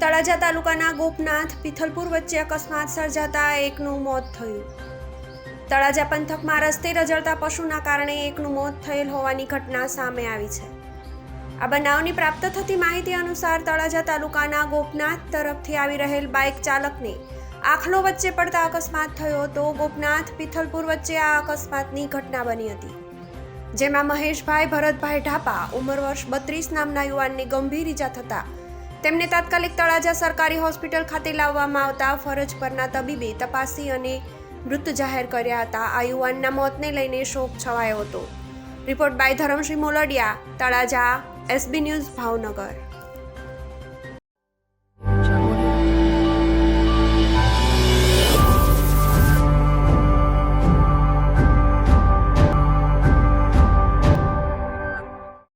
તળાજા તાલુકાના ગોપનાથ પિથલપુર વચ્ચે અકસ્માત સર્જાતા એકનું મોત થયું. તળાજા પંથકમાં રસ્તે રજળતા પશુના કારણે એકનું મોત થયેલ હોવાની ઘટના સામે આવી છે. આ બનાવની પ્રાપ્ત થતી માહિતી અનુસાર તળાજા તાલુકાના ગોપનાથ તરફથી આવી રહેલ બાઇક ચાલકને આખલો વચ્ચે પડતા અકસ્માત થયો તો ગોપનાથ પિથલપુર વચ્ચે આ અકસ્માતની ઘટના બની હતી. જેમાં મહેશભાઈ ભરતભાઈ ઢાપા ઉંમર વર્ષ બત્રીસ નામના યુવાનને ગંભીર ઈજા થતા તેમને તાત્કાલિક તળાજા સરકારી હોસ્પિટલ ખાતે લાવવામાં આવતા ફરજ પરના તબીબે તપાસી અને મૃત જાહેર કર્યા હતા. આ યુવાનના મોતને લઈને શોક છવાયો હતો. Report by Dharamshi Moldiya, Talaja, S B news, Bhavnagar.